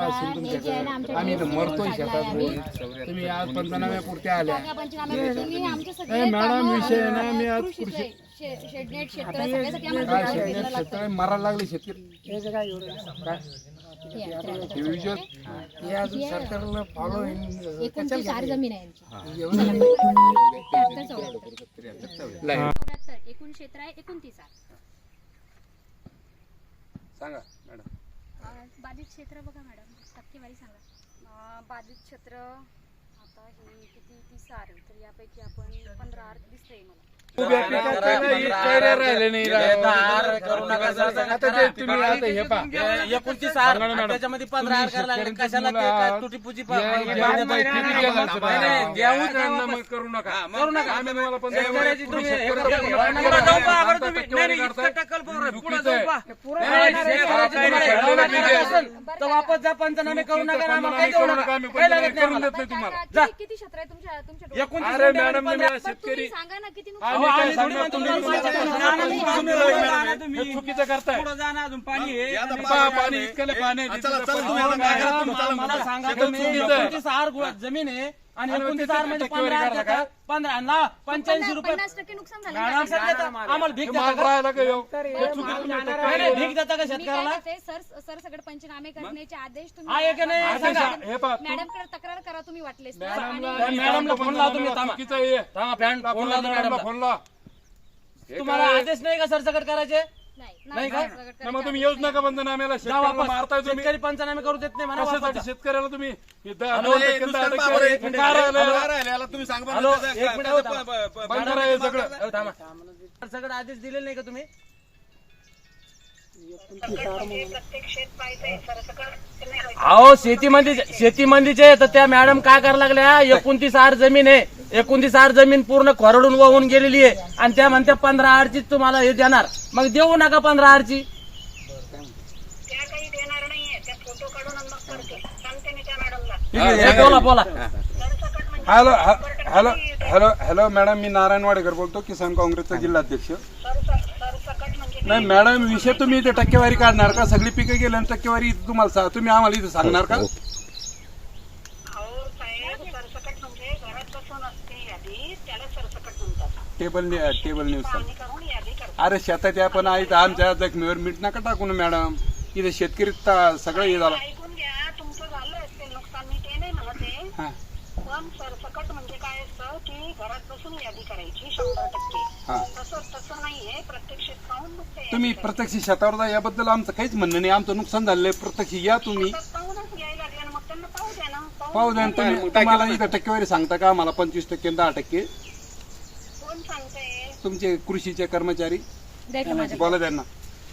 आम्ही इथं मरतोय शेतात तुम्ही आज पंचनाम्यापुरते आल्या ए, मॅडम विषय ना मी आज कृषी काय शेतकरी शेतकरी मारायला लागले शेतकरी. काय? हे विजय हे अजून सरकारला फॉलो एकोणतीस आर जमीन आहे एकूण क्षेत्र आहे एकोणतीस आर सांगा मॅडम. अं, बाधित क्षेत्र बघा मॅडम. टक्केवारी सांगा. अं, बाधित क्षेत्र आता हे किती तीस आर आहे तर यापैकी आपण पंधरा आर दिसतंय मला. उभ्या पिकाचं नाही, चेहरे राहिले नाही बेदार करू नका सरसकट आता करा. ते तुम्ही आता हे पहा ए- एकोणतीस आर सांगा ना मॅडम. त्याच्यामध्ये पंधरा तुम्ही करायला लागले कशाला ते काय या- या- या- गेलं असं नाही, नाही? देऊच नका. मग करू नका करू नका आम्ही तुम्हाला शेतकऱ्याची तुम्ही शेतकऱ्याला पुढं जाऊ पहा, बरं आता तुम्ही. टक्केवारी नाही, नाही, काढताय. इतकं टक्कल पोरं. पुढं चुकीचं जाऊ आहे. पहा. नाही, नाही, नाही, शेतकऱ्याची नाही, तुम्हाला नाही, हेळवणा नाही, करायची नाही, जा पंचनामे करू नका ना काही देऊ करू नका काही लागत नाही करून आम्हाला. देत नाही तुम्हाला जा. किती किती क्षेत्र आहे तुमच्या तुमच्या डोक्यात? एकोणतीस अरे मॅडम पंधरा- तुम्ही शेतकरी सांगा ना किती आम्ही अहो, काय आम्ही थोडी सांगणार म्हणतो तुम्ही हे. चुकीचं करताय पुढं जा ना, अजून पाणी आहे. पहा, पाणी इतकं पाणी मला सांगा शेतात तुम्ही चुकीचं आहे. एकोणतीस आर गु- जमीन आहे आणि आणि एकोणतीसमध्ये टक्केवारी पंधरा. पंधरा ना पंच्याऐंशी रुपये पन्नास टक्के नुकसान झालं मॅडम सर. आम्हाला भीक देता माल का? राहायला का येऊ? हे चुकीचं तुम्ही नाही, टक्केवारी नाही, भीक देता का मी काय शेतकऱ्याला म्हणते, सर सर सगळे पंचनामे करण्याचे आदेश तुम्ही आहे का नाही? आदेश सांगा. आहे. हे पहा, तू- मॅडमकडे तक्रार करा तुम्ही वाटलेस तर. मॅडमला- आणि- मॅडमला फोन लावा तुम्ही, थांबा. चुकीचं आहे हे. थांबा, फॅन, फोन लावतो मॅडमला मॅडमला. फोन लावा. तुम्हाला आदेश नाही का सरसकट करायचे नाही, नाही का? नाही, मग तुम्ही योजना का शेतकऱ्याला वापस. मारताय तुम्ही. शेतकरी पंचनामे करू देत नाही वापस. कशासाठी. शेतकऱ्याला तुम्ही हॅलो एक मिनिट हो, थांबा. बंद करा हे सगळं थांबा. सरसकट आदेश दिलेले नाही का तुम्ही? अहो शेतीमध्ये शेतीमंदीचे तर त्या मॅडम काय करायला लागल्या? एकोणतीस आर जमीन आहे. एकोणतीस आर जमीन पूर्ण खरडून वाहून गेलेली आहे. आणि त्या म्हणत्या पंधरा आरची तुम्हाला हे देणार. मग देऊ नका पंधरा आरची. बोला बोला. Hello hello hello hello madam मी नारायण वाडेकर बोलतो किसान काँग्रेसचा जिल्हाध्यक्ष. नाही मॅडम विषय तुम्ही इथे टक्केवारी काढणार का? सगळी पिकं गेली आणि टक्केवारी तुम्हाला तुम्ही आम्हाला इथं सांगणार का अहो साहेब सरसकट म्हणजे घरात बसून असते यादी त्याला सरसकट म्हणतात टेबल टेबल न्यूज अरे शेतात या पण आहे आमच्या जखमीवर मीठ नका टाकू ना मॅडम. इथे शेतकरी सगळं हे झालं. ऐकून घ्या तुमचं झालं असेल नुकसान मी ते नाही म्हणत. आहे हा. पण सरसकट म्हणजे काय असतं की घरात बसून यादी करायची शंभर टक्के. तसं तसं नाहीये प्रत्येक शेतकाहून नुकतं यादी तुम्ही प्रत्यक्ष शेतावर जा याबद्दल आमचं काहीच म्हणणं नाही. आमचं नुकसान आहे प्रत्यक्ष या तुम्ही. करायची. पाहूनच घ्यायला लागले ना मग त्यांना पाहू द्या ना. पाहू द्या ना तुम्ही. तुम्हाला इथं टक्केवारी सांगता का? आम्हाला पंचवीस टक्के दहा टक्के. कोण तुमचे कृषीचे कर्मचारी? द्या की माझ्या- बोला त्यांना.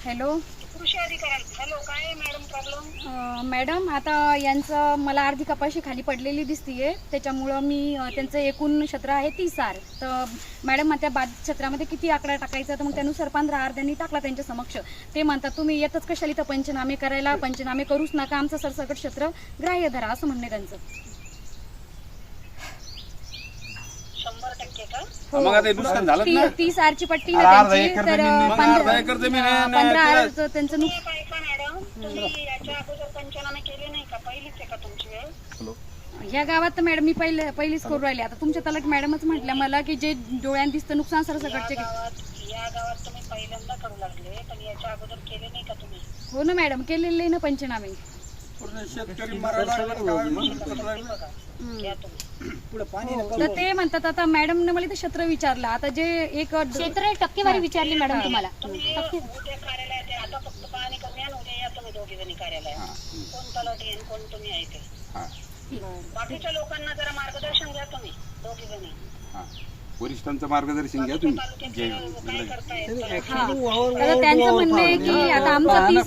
हॅलो. कृषी अधिकारी. हॅलो काय आहे मॅडम प्रॉब्लेम अं, मॅडम आता यांचं मला अर्धी कपाशी खाली पडलेली दिसतीये. त्याच्यामुळं मी अं, त्यांचं एकूण क्षेत्र आहे तीस आर. तर मॅडम त्या बाद क्षेत्रामध्ये किती आकडा टाकायचा? तर मग त्यानुसार पंधरा आर त्यांनी टाकला त्यांच्या समक्ष. ते म्हणतात तुम्ही येतच कशाला इथं पंचनामे करायला? पंचनामे करूच नका. आमचं सरसकट क्षेत्र ग्राह्य धरा असं म्हणणे त्यांचं शंभर टक्के का मग आता हे नुकसान झालं ना? ती- तीस आरची पट्टी ना अरे अर्धा त्यांची एकर तर जमीन- पंधरा अर्धा एकर जमीन आहे आणि पंधरा त्याला- आरचं त्यांचं नुक एक ऐका मॅडम तुम्ही याच्या अगोदर पंचनामे केले नाही का? पहिलीच आहे का तुमची वेळ? या गावात तर मॅडम मी पहिले पहिलीच करू राहिले. आता तुमच्या तलक मॅडमच म्हटल्या मला की जे डोळ्यात दिसतं नुकसान सरसकटचे गावात या गावात तुम्ही पहिल्यांदा करू लागले पण याच्या अगोदर केले नाही का तुम्ही? हो ना मॅडम केलेले ना पंचनामे. तर ते म्हणतात आता मॅडम मला इथं क्षेत्र विचारलं. आता जे एक क्षेत्र टक्केवारी विचारली मॅडम तुम्हाला. तुम्ही उद्या कार्यालयात या. आता फक्त पाहणी करून या ना उद्या या तुम्ही दोघी जणी कार्यालयात. कोण तलाठी आणि कोण तुम्ही आहे ते? बाकीच्या लोकांना जरा मार्गदर्शन द्या तुम्ही दोघी जणी. वरिष्ठांचं मार्गदर्शन घ्या तुम्ही. आता त्यांचं म्हणणं आहे की आता आमचं कपाशी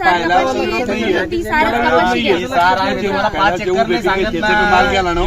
कपाशी ना हो.